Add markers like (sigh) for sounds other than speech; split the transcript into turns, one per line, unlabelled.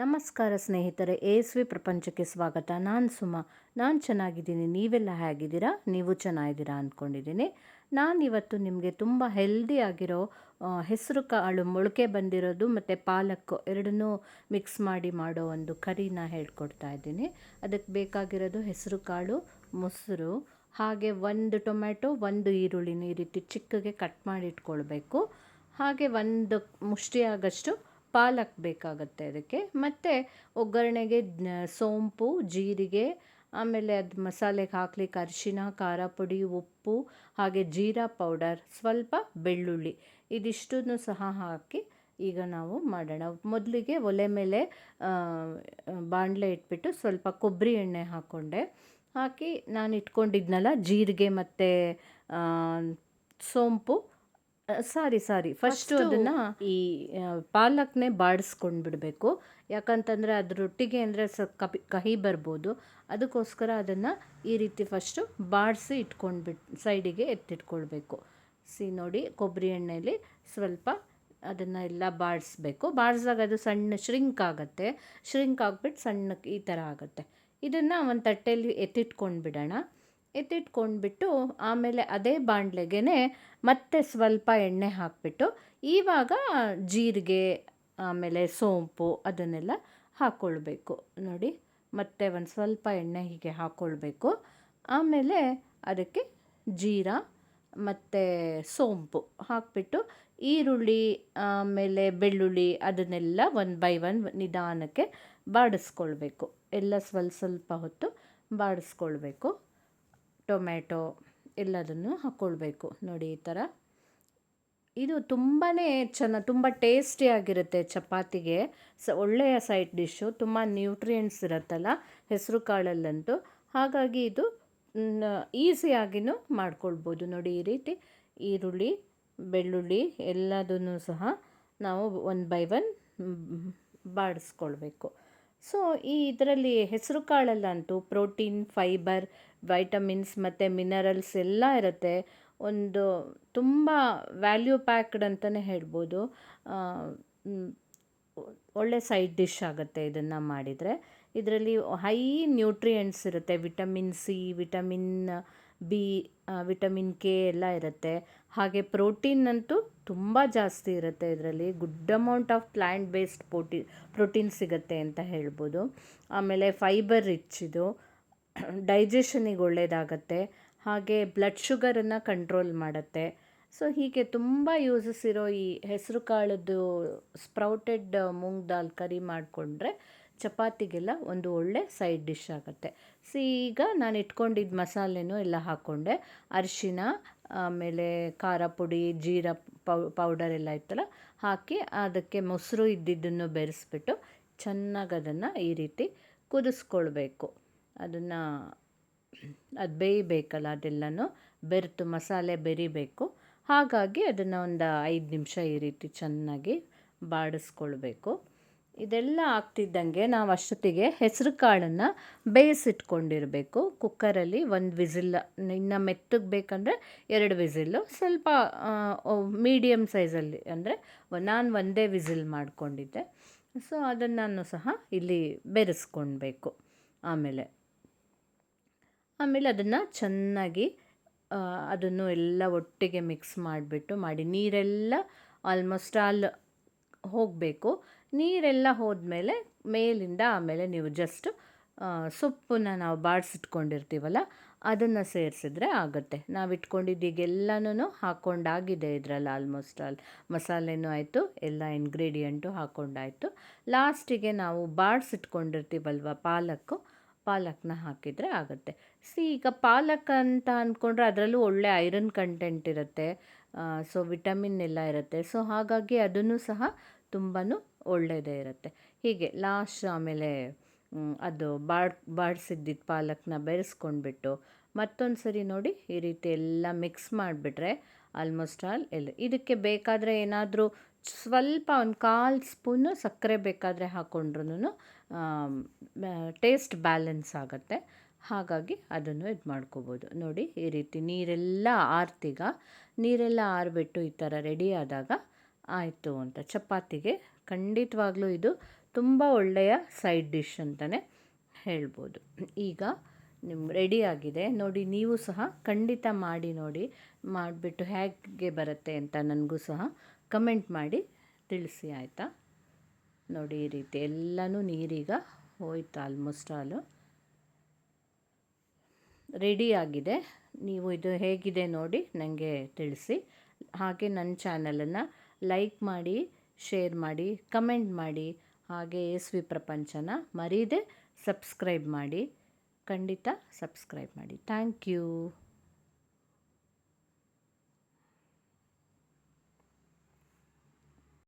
ನಮಸ್ಕಾರ ಸ್ನೇಹಿತರೆ ಎಸ್ವಿ ಪ್ರಪಂಚಕ್ಕೆ ಸ್ವಾಗತ. ನಾನು ಸುಮಾ. ನಾನು ಚೆನ್ನಾಗಿದ್ದೀನಿ. ನೀವೆಲ್ಲ ಹೇಗಿದ್ದೀರಾ? ನೀವು ಚೆನ್ನಾಗಿದ್ದೀರಾ ಅಂದ್ಕೊಂಡಿದ್ದೀನಿ. ನಾನಿವತ್ತು ನಿಮಗೆ ತುಂಬ ಹೆಲ್ದಿ ಆಗಿರೋ ಹೆಸರು ಕಾಳು ಮೊಳಕೆ ಬಂದಿರೋದು ಮತ್ತು ಪಾಲಕ್ಕು ಎರಡನ್ನೂ ಮಿಕ್ಸ್ ಮಾಡಿ ಮಾಡೋ ಒಂದು ಕರಿನ ಹೇಳ್ಕೊಡ್ತಾ ಇದ್ದೀನಿ. ಅದಕ್ಕೆ ಬೇಕಾಗಿರೋದು ಹೆಸರು ಕಾಳು, ಮೊಸರು, ಹಾಗೆ ಒಂದು ಟೊಮ್ಯಾಟೊ, ಒಂದು ಈರುಳ್ಳಿನ ಈ ರೀತಿ ಚಿಕ್ಕಗೆ ಕಟ್ ಮಾಡಿ ಇಟ್ಕೊಳ್ಬೇಕು. ಹಾಗೆ ಒಂದು ಮುಷ್ಟಿ ಆಗಷ್ಟು ಪಾಲಕ್ ಬೇಕಾಗುತ್ತೆ ಅದಕ್ಕೆ. ಮತ್ತು ಒಗ್ಗರಣೆಗೆ ಸೋಂಪು, ಜೀರಿಗೆ, ಆಮೇಲೆ ಅದು ಮಸಾಲೆಗೆ ಹಾಕ್ಲಿಕ್ಕೆ ಅರಿಶಿನ ಖಾರ ಪುಡಿ, ಉಪ್ಪು, ಹಾಗೆ ಜೀರಾ ಪೌಡರ್, ಸ್ವಲ್ಪ ಬೆಳ್ಳುಳ್ಳಿ. ಇದಿಷ್ಟನ್ನು ಸಹ ಹಾಕಿ ಈಗ ನಾವು ಮಾಡೋಣ. ಮೊದಲಿಗೆ ಒಲೆ ಮೇಲೆ ಬಾಣಲೆ ಇಟ್ಬಿಟ್ಟು ಸ್ವಲ್ಪ ಕೊಬ್ಬರಿ ಎಣ್ಣೆ ಹಾಕ್ಕೊಂಡೆ ಹಾಕಿ ನಾನು ಇಟ್ಕೊಂಡಿದ್ನಲ್ಲ ಜೀರಿಗೆ ಮತ್ತು ಸೋಂಪು ಸಾರಿ ಸಾರಿ. ಫಸ್ಟು ಅದನ್ನು ಈ ಪಾಲಕ್ನೇ ಬಾಡಿಸ್ಕೊಂಡು ಬಿಡಬೇಕು. ಯಾಕಂತಂದರೆ ಅದರೊಟ್ಟಿಗೆ ಅಂದರೆ ಸ ಕಪಿ ಕಹಿ ಬರ್ಬೋದು. ಅದಕ್ಕೋಸ್ಕರ ಅದನ್ನು ಈ ರೀತಿ ಫಸ್ಟು ಬಾಡಿಸಿ ಇಟ್ಕೊಂಡ್ಬಿಟ್ಟು ಸೈಡಿಗೆ ಎತ್ತಿಟ್ಕೊಳ್ಬೇಕು. ಸಿ ನೋಡಿ ಕೊಬ್ಬರಿ ಎಣ್ಣೆಯಲ್ಲಿ ಸ್ವಲ್ಪ ಅದನ್ನು ಎಲ್ಲ ಬಾಡಿಸ್ಬೇಕು. ಬಾಡಿಸಿದಾಗ ಅದು ಸಣ್ಣ ಶ್ರಿಂಕ್ ಆಗುತ್ತೆ. ಶ್ರಿಂಕ್ ಆಗಿಬಿಟ್ಟು ಸಣ್ಣಕ್ಕೆ ಈ ಥರ ಆಗುತ್ತೆ. ಇದನ್ನು ಒಂದು ತಟ್ಟೆಯಲ್ಲಿ ಎತ್ತಿಟ್ಕೊಂಡು ಬಿಡೋಣ. ಎತ್ತಿಟ್ಕೊಂಡ್ಬಿಟ್ಟು ಆಮೇಲೆ ಅದೇ ಬಾಣಲೆಗೆ ಮತ್ತೆ ಸ್ವಲ್ಪ ಎಣ್ಣೆ ಹಾಕಿಬಿಟ್ಟು ಇವಾಗ ಜೀರಿಗೆ, ಆಮೇಲೆ ಸೋಂಪು ಅದನ್ನೆಲ್ಲ ಹಾಕ್ಕೊಳ್ಬೇಕು ನೋಡಿ, ಮತ್ತೆ ಒಂದು ಸ್ವಲ್ಪ ಎಣ್ಣೆ ಹೀಗೆ ಹಾಕ್ಕೊಳ್ಬೇಕು ಆಮೇಲೆ ಅದಕ್ಕೆ ಜೀರಾ ಮತ್ತು ಸೋಂಪು ಹಾಕಿಬಿಟ್ಟು ಈರುಳ್ಳಿ, ಆಮೇಲೆ ಬೆಳ್ಳುಳ್ಳಿ ಅದನ್ನೆಲ್ಲ ಒಂದು ಬೈ ಒನ್ ನಿಧಾನಕ್ಕೆ ಬಾಡಿಸ್ಕೊಳ್ಬೇಕು. ಎಲ್ಲ ಸ್ವಲ್ಪ ಸ್ವಲ್ಪ ಹೊತ್ತು ಬಾಡಿಸ್ಕೊಳ್ಬೇಕು. ಟೊಮ್ಯಾಟೊ ಎಲ್ಲದನ್ನು ಹಾಕ್ಕೊಳ್ಬೇಕು. ನೋಡಿ ಈ ಥರ. ಇದು ತುಂಬಾ ಚೆನ್ನ, ತುಂಬ ಟೇಸ್ಟಿಯಾಗಿರುತ್ತೆ ಚಪಾತಿಗೆ. ಸ, ಒಳ್ಳೆಯ ಸೈಡ್ ಡಿಶ್ಶು, ತುಂಬ ನ್ಯೂಟ್ರಿಯೆಂಟ್ಸ್ ಇರುತ್ತಲ್ಲ ಹೆಸರು ಕಾಳಲ್ಲಂತೂ. ಹಾಗಾಗಿ ಇದು ಈಸಿಯಾಗಿನೂ ಮಾಡ್ಕೊಳ್ಬೋದು. ನೋಡಿ ಈ ರೀತಿ ಈರುಳ್ಳಿ, ಬೆಳ್ಳುಳ್ಳಿ ಎಲ್ಲದನ್ನು ಸಹ ನಾವು ಒನ್ ಬೈ ಒನ್ ಬಾಡಿಸ್ಕೊಳ್ಬೇಕು. ಸೊ, ಈ ಇದರಲ್ಲಿ ಹೆಸರು ಕಾಳಲ್ಲಂತೂ ಪ್ರೋಟೀನ್, ಫೈಬರ್, ವೈಟಮಿನ್ಸ್ ಮತ್ತು ಮಿನರಲ್ಸ್ ಎಲ್ಲ ಇರುತ್ತೆ. ಒಂದು ತುಂಬ ವ್ಯಾಲ್ಯೂ ಪ್ಯಾಕ್ಡ್ ಅಂತಲೇ ಹೇಳ್ಬೋದು. ಒಳ್ಳೆ ಸೈಡ್ ಡಿಶ್ ಆಗುತ್ತೆ ಇದನ್ನು ಮಾಡಿದರೆ. ಇದರಲ್ಲಿ ಹೈ ನ್ಯೂಟ್ರಿಯೆಂಟ್ಸ್ ಇರುತ್ತೆ, vitamin C, vitamin B vitamin K ಎಲ್ಲ ಇರುತ್ತೆ. ಹಾಗೆ ಪ್ರೋಟೀನ್ ಅಂತೂ ತುಂಬ ಜಾಸ್ತಿ ಇರುತ್ತೆ ಇದರಲ್ಲಿ. Good amount of plant based proti protein ಸಿಗುತ್ತೆ ಅಂತ ಹೇಳ್ಬೋದು. ಆಮೇಲೆ ಫೈಬರ್ ರಿಚ್ ಇದು. (coughs) ಡೈಜೆಷನಿಗೆ ಒಳ್ಳೆಯದಾಗತ್ತೆ ಹಾಗೆ ಬ್ಲಡ್ ಶುಗರನ್ನು ಕಂಟ್ರೋಲ್ ಮಾಡುತ್ತೆ. ಸೊ ಹೀಗೆ ತುಂಬ ಯೂಸಸ್ ಇರೋ ಈ ಹೆಸರು ಕಾಳದ್ದು ಸ್ಪ್ರೌಟೆಡ್ ಮೂಂಗ್ ದಾಲ್ ಕರಿ ಮಾಡಿಕೊಂಡ್ರೆ ಚಪಾತಿಗೆಲ್ಲ ಒಂದು ಒಳ್ಳೆ ಸೈಡ್ ಡಿಶ್ ಆಗುತ್ತೆ. ಸೊ ಈಗ ನಾನು ಇಟ್ಕೊಂಡಿದ್ದ ಮಸಾಲೆನೂ ಎಲ್ಲ ಹಾಕ್ಕೊಂಡೆ ಅರಿಶಿನ, ಆಮೇಲೆ ಖಾರ ಪುಡಿ, ಜೀರಾ ಪೌ ಪೌಡರ್ ಎಲ್ಲ ಇತ್ತಲ್ಲ, ಹಾಕಿ ಅದಕ್ಕೆ ಮೊಸರು ಇದ್ದಿದ್ದನ್ನು ಬೆರೆಸ್ಬಿಟ್ಟು ಚೆನ್ನಾಗಿ ಅದನ್ನು ಈ ರೀತಿ ಕುದಿಸ್ಕೊಳ್ಬೇಕು. ಅದನ್ನು ಅದು ಬೇಯಬೇಕಲ್ಲ ಅದೆಲ್ಲನೂ, ಬೆರೆತು ಮಸಾಲೆ ಬೆರಿಬೇಕು. ಹಾಗಾಗಿ ಅದನ್ನು ಒಂದು ಐದು ನಿಮಿಷ ಈ ರೀತಿ ಚೆನ್ನಾಗಿ ಬಾಡಿಸ್ಕೊಳ್ಬೇಕು. ಇದೆಲ್ಲ ಆಗ್ತಿದ್ದಂಗೆ ನಾವು ಅಷ್ಟೊತ್ತಿಗೆ ಹೆಸರು ಕಾಳನ್ನು ಬೇಯಿಸಿಟ್ಕೊಂಡಿರಬೇಕು. ಕುಕ್ಕರಲ್ಲಿ ಒಂದು ವಿಸಿಲ್, ಇನ್ನು ಮೆತ್ತಗೆ ಬೇಕಂದರೆ ಎರಡು ವಿಸಿಲ್ಲು ಸ್ವಲ್ಪ ಮೀಡಿಯಮ್ ಸೈಜಲ್ಲಿ ಅಂದರೆ ನಾನು ಒಂದೇ ವಿಸಿಲ್ ಮಾಡಿಕೊಂಡಿದ್ದೆ. ಸೊ ಅದನ್ನು ಸಹ ಇಲ್ಲಿ ಬೆರೆಸ್ಕೊಳ್ಬೇಕು. ಆಮೇಲೆ ಆಮೇಲೆ ಅದನ್ನು ಚೆನ್ನಾಗಿ ಅದನ್ನು ಎಲ್ಲ ಒಟ್ಟಿಗೆ ಮಿಕ್ಸ್ ಮಾಡಿಬಿಟ್ಟು ಮಾಡಿ, ನೀರೆಲ್ಲ ಆಲ್ಮೋಸ್ಟ್ ಆಲ್ ಹೋಗಬೇಕು. ನೀರೆಲ್ಲ ಹೋದ್ಮೇಲೆ ಮೇಲಿಂದ ಆಮೇಲೆ ನೀವು ಜಸ್ಟ್ ಸೊಪ್ಪನ್ನ ನಾವು ಬಾಡಿಸಿಟ್ಕೊಂಡಿರ್ತೀವಲ್ಲ ಅದನ್ನು ಸೇರಿಸಿದ್ರೆ ಆಗುತ್ತೆ. ನಾವು ಇಟ್ಕೊಂಡಿದ್ದೀಗೆಲ್ಲನೂ ಹಾಕ್ಕೊಂಡಾಗಿದೆ ಇದರಲ್ಲಿ ಆಲ್ಮೋಸ್ಟ್ ಆಲ್ ಮಸಾಲೆನೂ ಆಯಿತು, ಎಲ್ಲ ಇಂಗ್ರೀಡಿಯೆಂಟು ಹಾಕ್ಕೊಂಡಾಯಿತು ಲಾಸ್ಟಿಗೆ ನಾವು ಬಾಡಿಸಿಟ್ಕೊಂಡಿರ್ತೀವಲ್ವ ಪಾಲಕ್ಕು ಪಾಲಕ್ನ ಹಾಕಿದರೆ ಆಗುತ್ತೆ. ಸಿ, ಈಗ ಪಾಲಕ್ ಅಂತ ಅಂದ್ಕೊಂಡ್ರೆ ಅದರಲ್ಲೂ ಒಳ್ಳೆ ಐರನ್ ಕಂಟೆಂಟ್ ಇರುತ್ತೆ. ಸೊ ವಿಟಮಿನ್ ಎಲ್ಲ ಇರುತ್ತೆ. ಸೊ ಹಾಗಾಗಿ ಅದನ್ನು ಸಹ ತುಂಬಾ ಒಳ್ಳೆಯದೇ ಇರುತ್ತೆ. ಹೀಗೆ ಲಾಸ್ಟ್ ಆಮೇಲೆ ಅದು ಬಾಡ್ ಬಾಡಿಸಿದ್ದಿದ್ದು ಪಾಲಕ್ನ ಬೆರೆಸ್ಕೊಂಡ್ಬಿಟ್ಟು ಮತ್ತೊಂದು ಸರಿ ನೋಡಿ ಈ ರೀತಿ ಎಲ್ಲ ಮಿಕ್ಸ್ ಮಾಡಿಬಿಟ್ರೆ ಆಲ್ಮೋಸ್ಟ್ ಆಲ್ ಎಲ್ಲ ಇದಕ್ಕೆ ಬೇಕಾದರೆ ಏನಾದರೂ ಸ್ವಲ್ಪ ಒಂದು ಕಾಲು ಸ್ಪೂನು ಸಕ್ಕರೆ ಬೇಕಾದರೆ ಹಾಕ್ಕೊಂಡ್ರು ಟೇಸ್ಟ್ ಬ್ಯಾಲೆನ್ಸ್ ಆಗುತ್ತೆ. ಹಾಗಾಗಿ ಅದನ್ನು ಇದು ಮಾಡ್ಕೋಬೋದು. ನೋಡಿ, ಈ ರೀತಿ ನೀರೆಲ್ಲ ಆರ್ತೀಗ, ನೀರೆಲ್ಲ ಆರಿಬಿಟ್ಟು ಈ ಥರ ರೆಡಿ ಆದಾಗ ಆಯಿತು ಅಂತ. ಚಪಾತಿಗೆ ಖಂಡಿತವಾಗ್ಲೂ ಇದು ತುಂಬ ಒಳ್ಳೆಯ ಸೈಡ್ ಡಿಶ್ ಅಂತಲೇ ಹೇಳ್ಬೋದು. ಈಗ ನಿಮ್ಗೆ ರೆಡಿ ಆಗಿದೆ. ನೋಡಿ, ನೀವು ಸಹ ಖಂಡಿತ ಮಾಡಿ ನೋಡಿ, ಮಾಡಿಬಿಟ್ಟು ಹೇಗೆ ಬರುತ್ತೆ ಅಂತ ನನಗೂ ಸಹ ಕಮೆಂಟ್ ಮಾಡಿ ತಿಳಿಸಿ, ಆಯಿತಾ? ನೋಡಿ ಈ ರೀತಿ ಎಲ್ಲನೂ ನೀರೀಗ ಹೋಯ್ತು ಆಲ್ಮೋಸ್ಟ್ ಆಲು ಆಗಿದೆ. ನೀವು ಇದು ಹೇಗಿದೆ ನೋಡಿ ನನಗೆ ತಿಳಿಸಿ. ಹಾಗೆ ನನ್ನ ಚಾನಲನ್ನು ಲೈಕ್ ಮಾಡಿ ಶೇರ್ ಮಾಡಿ ಕಮೆಂಟ್ ಮಾಡಿ. ಹಾಗೆ ಎಸ್ ವಿ ಪ್ರಪಂಚನ ಮರೀದೆ ಸಬ್ಸ್ಕ್ರೈಬ್ ಮಾಡಿ. ಖಂಡಿತ ಸಬ್ಸ್ಕ್ರೈಬ್ ಮಾಡಿ. Thank you